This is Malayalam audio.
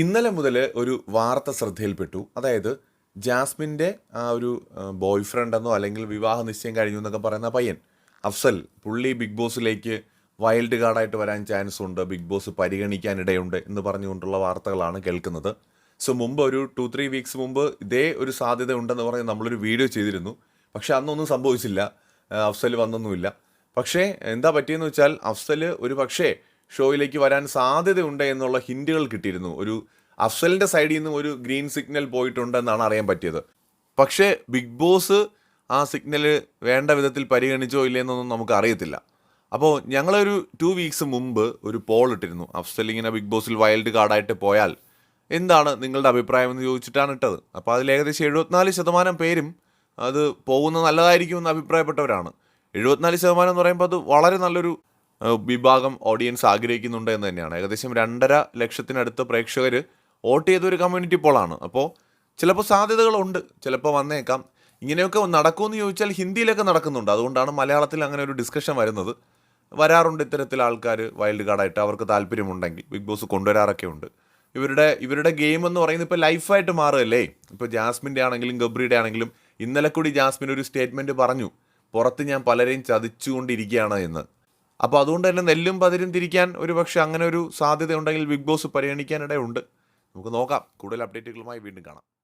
ഇന്നലെ മുതൽ ഒരു വാർത്ത ശ്രദ്ധയിൽപ്പെട്ടു. അതായത് ജാസ്മിന്റെ ആ ഒരു ബോയ് ഫ്രണ്ട് എന്നോ അല്ലെങ്കിൽ വിവാഹ നിശ്ചയം കഴിഞ്ഞു എന്നൊക്കെ പറയുന്ന പയ്യൻ അഫ്സൽ പുള്ളി ബിഗ് ബോസിലേക്ക് വൈൽഡ് കാർഡായിട്ട് വരാൻ ചാൻസ് ഉണ്ട് ബിഗ് ബോസ് പരിഗണിക്കാനിടയുണ്ട് എന്ന് പറഞ്ഞുകൊണ്ടുള്ള വാർത്തകളാണ് കേൾക്കുന്നത്. സോ മുമ്പ് ഒരു ടു ത്രീ വീക്സ് മുമ്പ് ഇതേ ഒരു സാധ്യത ഉണ്ടെന്ന് പറഞ്ഞ് നമ്മളൊരു വീഡിയോ ചെയ്തിരുന്നു. പക്ഷെ അന്നൊന്നും സംഭവിച്ചില്ല. അഫ്സൽ വന്നൊന്നുമില്ല. പക്ഷേ എന്താ പറ്റിയെന്ന് വെച്ചാൽ അഫ്സൽ ഒരു പക്ഷേ ഷോയിലേക്ക് വരാൻ സാധ്യതയുണ്ട് എന്നുള്ള ഹിന്റുകൾ കിട്ടിയിരുന്നു. ഒരു അഫ്സലിന്റെ സൈഡിൽ നിന്നും ഒരു ഗ്രീൻ സിഗ്നൽ പോയിട്ടുണ്ടെന്നാണ് അറിയാൻ പറ്റിയത്. പക്ഷേ ബിഗ് ബോസ് ആ സിഗ്നൽ വേണ്ട വിധത്തിൽ പരിഗണിച്ചോ ഇല്ലയെന്നൊന്നും നമുക്ക് അറിയത്തില്ല. അപ്പോൾ ഞങ്ങളൊരു ടു വീക്സ് മുമ്പ് ഒരു പോൾ ഇട്ടിരുന്നു. അഫ്സൽ ഇങ്ങനെ ബിഗ് ബോസിൽ വൈൽഡ് കാർഡായിട്ട് പോയാൽ എന്താണ് നിങ്ങളുടെ അഭിപ്രായം എന്ന് ചോദിച്ചിട്ടാണ് ഇട്ടത്. അപ്പോൾ അതിൽ ഏകദേശം എഴുപത്തിനാല് ശതമാനം പേരും അത് പോകുന്നത് നല്ലതായിരിക്കും എന്ന് അഭിപ്രായപ്പെട്ടവരാണ്. എഴുപത്തിനാല് ശതമാനം എന്ന് പറയുമ്പോൾ അത് വളരെ നല്ലൊരു വിഭാഗം ഓഡിയൻസ് ആഗ്രഹിക്കുന്നുണ്ട് എന്ന് തന്നെയാണ്. ഏകദേശം രണ്ടര ലക്ഷത്തിനടുത്ത് പ്രേക്ഷകർ വോട്ട് ചെയ്തൊരു കമ്മ്യൂണിറ്റി പോളാണ് അപ്പോൾ ചിലപ്പോൾ സാധ്യതകളുണ്ട്. ചിലപ്പോൾ വന്നേക്കാം. ഇങ്ങനെയൊക്കെ നടക്കുമെന്ന് ചോദിച്ചാൽ ഹിന്ദിയിലൊക്കെ നടക്കുന്നുണ്ട്. അതുകൊണ്ടാണ് മലയാളത്തിൽ അങ്ങനെ ഒരു ഡിസ്കഷൻ വരുന്നത്. വരാറുണ്ട് ഇത്തരത്തിൽ ആൾക്കാർ വൈൽഡ് കാർഡായിട്ട് അവർക്ക് താല്പര്യമുണ്ടെങ്കിൽ ബിഗ് ബോസ് കൊണ്ടുവരാറൊക്കെ ഉണ്ട്. ഇവരുടെ ഇവരുടെ ഗെയിം എന്ന് പറയുന്നത് ഇപ്പോൾ ലൈഫായിട്ട് മാറുകയല്ലേ? ഇപ്പോൾ ജാസ്മിന്റെ ആണെങ്കിലും ഗബ്രിയുടെ ആണെങ്കിലും ഇന്നലെ കൂടി ജാസ്മിൻ ഒരു സ്റ്റേറ്റ്മെന്റ് പറഞ്ഞു. പുറത്ത് ഞാൻ പലരെയും ചതിച്ചുകൊണ്ടിരിക്കുകയാണ് എന്ന്. അപ്പോൾ അതുകൊണ്ട് തന്നെ നെല്ലും പതിരും തിരിക്കാൻ ഒരു പക്ഷേ അങ്ങനെ ഒരു സാധ്യത ഉണ്ടെങ്കിൽ ബിഗ് ബോസ് പരിഗണിക്കാനിടയുണ്ട്. നമുക്ക് നോക്കാം. കൂടുതൽ അപ്ഡേറ്റുകളുമായി വീണ്ടും കാണാം.